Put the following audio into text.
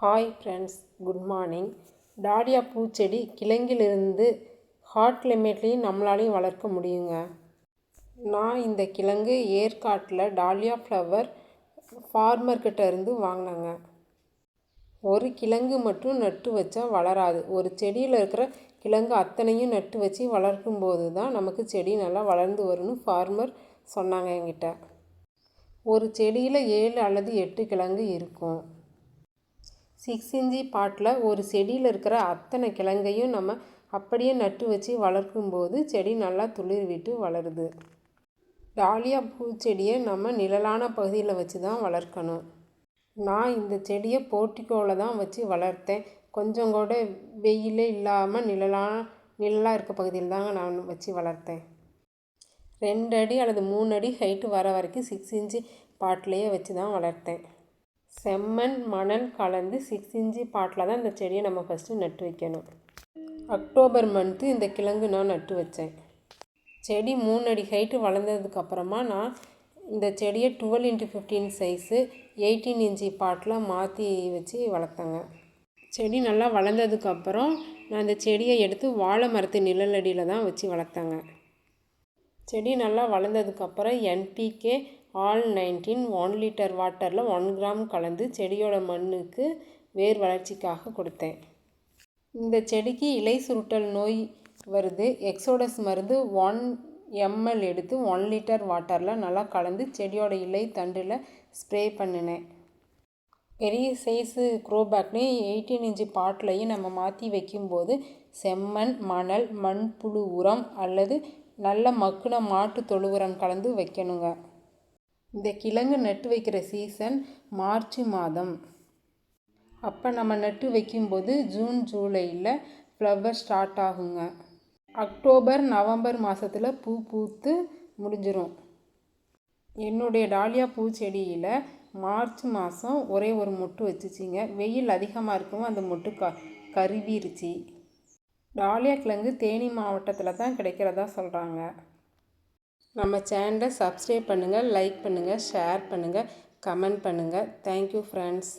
Hi friends good morning dahlia பூச்செடி கிழங்கிலிருந்து hot கிளைமேட்லேயும் நம்மளாலையும் வளர்க்க முடியுங்க. நான் இந்த கிழங்கு ஏற்காட்டில் டாலியா ஃப்ளவர் ஃபார்மர்கிட்ட இருந்து வாங்கினேங்க. ஒரு கிழங்கு மட்டும் நட்டு வச்சா வளராது. ஒரு செடியில் இருக்கிற கிழங்கு அத்தனையும் நட்டு வச்சு வளர்க்கும் போது தான் நமக்கு செடி நல்லா வளர்ந்து வரும்னு ஃபார்மர் சொன்னாங்க என்கிட்ட. ஒரு செடியில் ஏழு அல்லது எட்டு கிழங்கு இருக்கும். சிக்ஸ் இன்ச்சி பாட்டில் ஒரு செடியில் இருக்கிற அத்தனை கிழங்கையும் நம்ம அப்படியே நட்டு வச்சு வளர்க்கும்போது செடி நல்லா துளிர் விட்டு வளருது. டாலியா பூச்செடியை நம்ம நிழலான பகுதியில் வச்சு தான் வளர்க்கணும். நான் இந்த செடியை போர்ட்டிக்கோவில் தான் வச்சு வளர்த்தேன். கொஞ்சம் கூட வெயிலே இல்லாமல் நிழலான நிழலாக இருக்க பகுதியில் தாங்க நான் வச்சு வளர்த்தேன். ரெண்டு அடி அல்லது மூணு அடி ஹைட்டு வர வரைக்கும் சிக்ஸ் இன்ச்சு பாட்டிலையே வச்சு தான் வளர்த்தேன். செம்மண் மணல் கலந்து சிக்ஸ் இன்ச்சு பாட்டில் தான் இந்த செடியை நம்ம ஃபஸ்ட்டு நட்டு வைக்கணும். அக்டோபர் மந்த்து இந்த கிழங்கு நான் நட்டு வச்சேன். செடி மூணு அடி ஹைட்டு வளர்ந்ததுக்கப்புறமா நான் இந்த செடியை twelve into fifteen size eighteen inch bottle மாற்றி வச்சு வளர்த்தேங்க. செடி நல்லா வளர்ந்ததுக்கப்புறம் நான் இந்த செடியை எடுத்து வாழை மரத்து நிழலடியில் தான் வச்சு வளர்த்தேங்க. செடி நல்லா வளர்ந்ததுக்கப்புறம் NPK all nineteen one litre வாட்டரில் ஒன் கிராம் கலந்து செடியோட மண்ணுக்கு வேர் வளர்ச்சிக்காக கொடுத்தேன். இந்த செடிக்கு இலை சுருட்டல் நோய் வருது. எக்ஸோடஸ் மருந்து ஒன் எம்எல் எடுத்து ஒன் லிட்டர் வாட்டரில் நல்லா கலந்து செடியோட இலை தண்டில் ஸ்ப்ரே பண்ணினேன். பெரிய சைஸு குரோபேக்லேயும் எயிட்டீன் இன்ச்சு பாட்லையும் நம்ம மாற்றி வைக்கும்போது செம்மண் மணல் மண்புழு உரம் அல்லது நல்ல மக்குன மாட்டு தொழு உரம் கலந்து வைக்கணுங்க. இந்த கிழங்கு நட்டு வைக்கிற சீசன் மார்ச் மாதம். அப்போ நம்ம நட்டு வைக்கும்போது ஜூன் ஜூலையில் ஃப்ளவர் ஸ்டார்ட் ஆகுங்க. அக்டோபர் நவம்பர் மாதத்தில் பூ பூத்து முடிஞ்சிடும் என்னுடைய டாலியா பூச்செடியில் மார்ச் மாதம் ஒரே ஒரு மொட்டு வச்சுச்சிங்க. வெயில் அதிகமாக இருக்கவும் அந்த மொட்டு க கருவிருச்சு. டாலியா கிழங்கு தேனி மாவட்டத்தில் தான் கிடைக்கிறதா சொல்கிறாங்க நம்ம சேனலை சப்ஸ்கிரைப் பண்ணுங்கள் லைக் பண்ணுங்கள் ஷேர் பண்ணுங்கள் கமெண்ட் பண்ணுங்கள் தேங்க்யூ ஃப்ரெண்ட்ஸ்